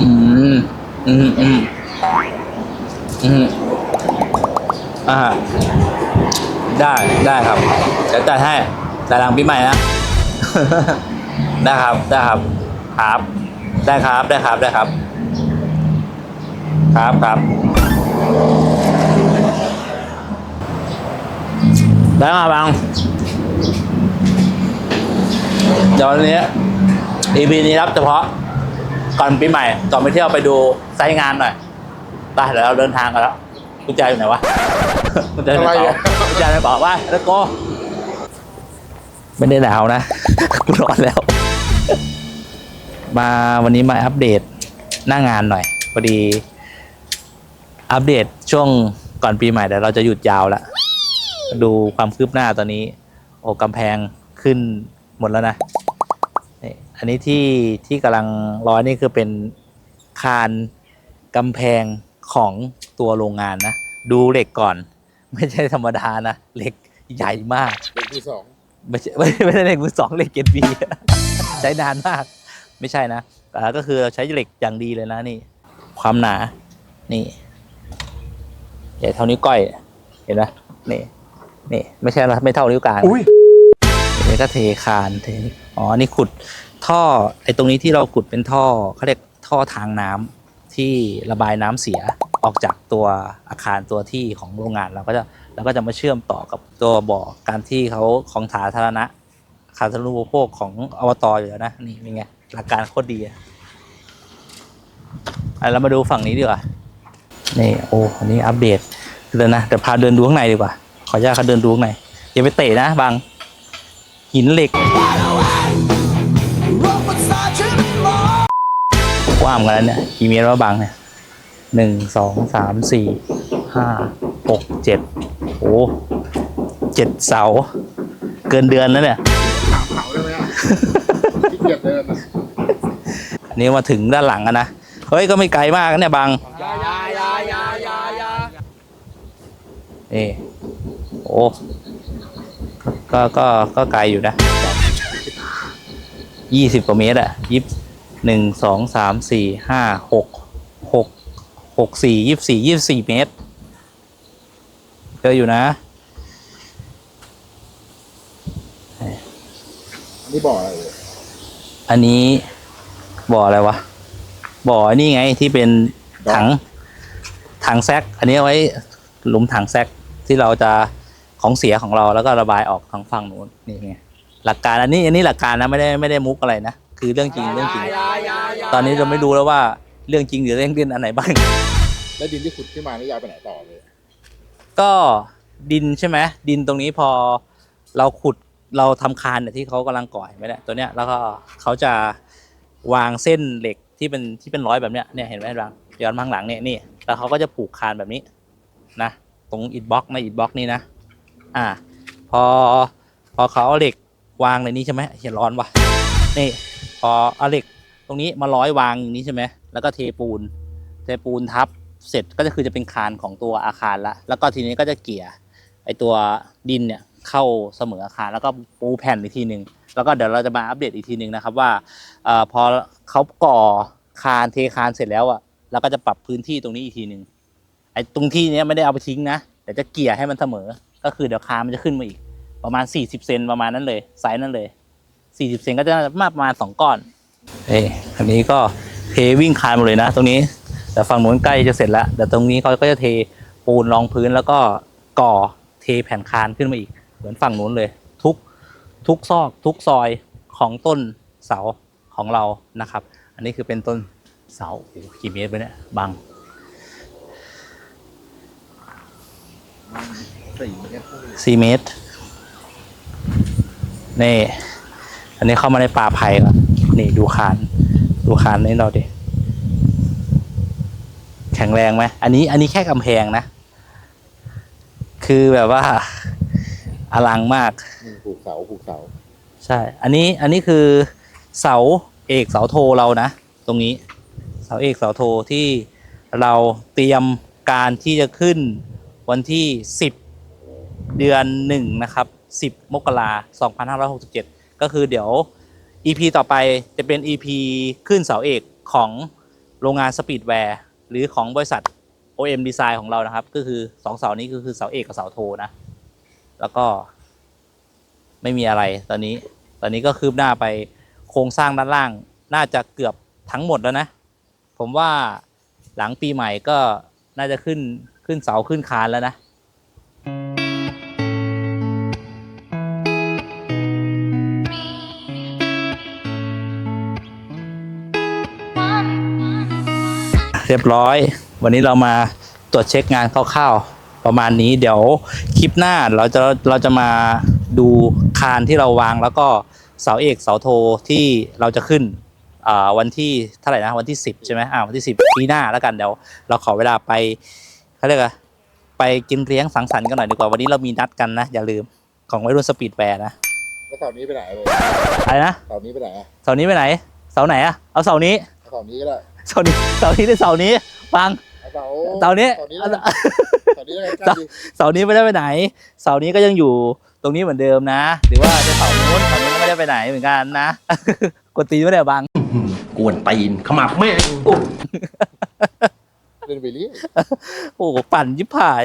อืม อืม อืม อืม อ่า ได้ได้ครับเดี๋ยวจัดให้แต่หลังปีใหม่นะ ได้ครับ ได้ครับ ครับ ได้ครับ ได้ครับ ได้ครับ ครับครับ ได้มาบัง เดี๋ยววันนี้ EP นี้รับเฉพาะ ก่อนปีใหม่ก่อนไปเที่ยวไปดูไซต์งานหน่อยไปเดี๋ยวเราเดินทางกันแล้วกุญแจอยู่ไหนวะกุญแจในกระอะไรเป๋าอะกุญแจในกระเป๋าไปแล้วก็ไม่ได้หนาวนะกูร้อนแล้ว มาวันนี้มาอัปเดตหน้างานหน่อยพอดี อัปเดตช่วงก่อนปีใหม่เดี๋ยวเราจะหยุดยาวแล้วดูความคืบหน้าตอนนี้ โอ้กำแพงขึ้นหมดแล้วนะนี่ อันนี้ที่ที่กำลังร้อยนี่คือเป็นคานกำแพงของตัวโรงงานนะ ดูเหล็กก่อน ไม่ใช่ธรรมดานะ เหล็กใหญ่มาก เด็กที่สองไม่ใช่ไม่ไม่ใช่เหล็กมือสองเหล็กเกรดบี ใช้นานมาก ไม่ใช่นะอ่าก็คือเราใช้เหล็กอย่างดีเลยนะนี่ ความหนา นี่ใหญ่เท่านิ้วก้อย เห็นไหมนี่ นี่ ไม่ใช่นะไม่เท่านิ้วกลาง อุ้ย นี่ก็เทคานเท อ๋อ นี่ขุด ท่อไอ้ตรงนี้ที่เราขุดเป็นท่อเขาเรียกท่อทางน้ำที่ระบายน้ำเสียออกจากตัวอาคารตัวที่ของโรงงานเราก็จะเราก็จะมาเชื่อมต่อกับตัวบ่อการที่เขาของสาธารณะสาธารณูปโภคของอบตอยู่แล้วนะนี่เป็นไงหลักการโคตรดีอะอะเรามาดูฝั่งนี้ดีกว่านี่โอ้อันนี้อัปเดตเดินนะเดี๋ยวพาเดินดูข้างในดีกว่า ขออนุญาตเขาเดินดูข้างในอย่าไปเตะนะบางหินเหล็ก กว้ามือนกันนะเนี่ยกี่เมตรวะบางเนี่ยหนึ่งสองสามสี่ห้าหกเจ็ดโอ้เจ็ดเสา เกินเดือนแล้วเนี่ยถามเขาได้ไหมอะขี้เกียจเดินอะอันนี้มาถึงด้านหลังอะนะเฮ้ยก็ไม่ไกลมากนะเนี่ยบางยายายายายายานี่โอ้ก็ก็ก็ไกลอยู่นะยี่สิบกว่าเมตรอะยี่ หนึ่งสองสามสี่ห้าหกหกหกสี่ยี่สี่ยี่สี่เมตรเยอะอยู่นะอันนี้บ่ออะไรเลยอันนี้บ่ออะไรวะบ่อนี่ไงที่เป็นถังถังแซกอันนี้เอาไว้หลุมถังแซกที่เราจะของเสียของเราแล้วก็ระบายออกทางฝั่งนู้นนี่ไงหลักการอันนี้อันนี้หลักการนะไม่ได้ไม่ได้มุกอะไรนะ คือเรื่องจริงเรื่องจริง ตอนนี้เราไม่รู้แล้วว่าเรื่องจริงหรือเรื่องเล่นอันไหนบ้าง แล้วดินที่ขุดขึ้นมานี่ยายไปไหนต่อเลย ก็ดินใช่ไหมดินตรงนี้พอเราขุดเราทำคานเนี่ยที่เขากำลังก่อเห็นไหมเนี่ยตัวเนี้ยแล้วก็เขาจะวางเส้นเหล็กที่เป็นที่เป็นร้อยแบบเนี้ยเนี่ยเห็นไหมบางย้อนมาข้างหลังเนี่ยนี่แล้วเขาก็จะผูกคานแบบนี้นะตรงอิฐบล็อกในอิฐบล็อกนี่นะอ่า พอพอเขาเอาเหล็กวางในนี้ใช่ไหมเห็นร้อนวะนี่ พอเอาเหล็กตรงนี้มาร้อยวางอย่างนี้ใช่ไหมแล้วก็เทปูน เทปูนทับเสร็จก็จะคือจะเป็นคานของตัวอาคารละ แล้วก็ทีนี้ก็จะเกี่ยไอตัวดินเนี่ยเข้าเสมออาคารแล้วก็ปูแผ่นอีกทีหนึ่งแล้วก็เดี๋ยวเราจะมาอัปเดตอีกทีหนึ่งนะครับว่าอพอเขาก่อคานเทคานเสร็จแล้วอะเราก็จะปรับพื้นที่ตรงนี้อีกทีหนึ่งไอตรงที่เนี้ยไม่ได้เอาไปทิ้งนะเดี๋ยวจะเกี่ยให้มันเสมอ ก็คือเดี๋ยวคานมันจะขึ้นมาอีก ประมาณ 40เซนประมาณนั้นเลยไซส์นั้นเลย 40เซนก็จะมาประมาณสองก้อนเอ้ยอันนี้ก็เทวิ่งคานหมดเลยนะ ตรงนี้ แต่ฝั่งนู้นใกล้จะเสร็จแล้วแต่ตรงนี้เขาก็จะเทปูนรองพื้นแล้วก็ก่อเทแผ่นคานขึ้นมาอีก เหมือนฝั่งนู้นเลย ทุกทุกซอกทุกซอยของต้นเสาของเรานะครับ อันนี้คือเป็นต้นเสาโอ้โหกี่เมตรไปเนี่ยบังสี่เนี่ยสี่เมตรนี่ อันนี้เข้ามาในป่าไผ่ก่อนนี่ดูคาน ดูคานนี้เราดิ แข็งแรงไหม อันนี้ อันนี้แค่กำแพงนะ คือแบบว่า อลังมากอืมผูกเสาผูกเสาใช่ อันนี้ อันนี้คือเสาเอกเสาโทเรานะ ตรงนี้ เสาเอกเสาโทที่เราเตรียมการที่จะขึ้นวันที่ 10 เดือนหนึ่งนะครับ 10 มกราคม2567 ก็คือเดี๋ยว EP ต่อไปจะเป็น EP ขึ้นเสาเอกของโรงงานสปีดแวร์หรือของบริษัท OM Design ของเรานะครับ ก็คือสองเสานี้ก็คือเสาเอกกับเสาโทนะ แล้วก็ไม่มีอะไรตอนนี้ ตอนนี้ก็คืบหน้าไปโครงสร้างด้านล่าง น่าจะเกือบทั้งหมดแล้วนะ ผมว่าหลังปีใหม่ก็น่าจะขึ้นขึ้นเสาขึ้นคานแล้วนะ เรียบร้อย วันนี้เรามาตรวจเช็คงานคร่าวๆประมาณนี้เดี๋ยวคลิปหน้าเราจะเราจะมาดูคานที่เราวางแล้วก็เสาเอกเสาโทที่เราจะขึ้นอ่าวันที่เท่าไหร่นะวันที่ 10 ใช่ไหมอ่าวันที่ 10ปีหน้าแล้วกันเดี๋ยวเราขอเวลาไปเขาเรียกอะไปกินเลี้ยงสังสรรค์กันหน่อยดีกว่าวันนี้เรามีนัดกันนะ อย่าลืมของวัยรุ่นสปีดแวร์นะแล้วเสานี้ไปไหนเลยอะไรนะเสานี้ไปไหนอะเสาร์นี้ไปไหนเสาร์ไหนอะเอาเสาร์นี้เอาเสานี้ก็ได้ เสาร์นี้เสาร์นี้หรือเสาร์นี้ฟังเอาเสาเสาร์นี้เสานี้แล้วกันเสานี้แล้วกันใกล้ดีเสาร์นี้ไม่ได้ไปไหน เสาร์นี้ก็ยังอยู่ตรงนี้เหมือนเดิมนะ หรือว่าจะเสาร์นู้นเสาร์นู้นก็ไม่ได้ไปไหนเหมือนกันนะ กดตีนไม่ได้บังกวนตีนขมับแม่งเล่นไปเรื่อยโอ้โหปั่นยิบหาย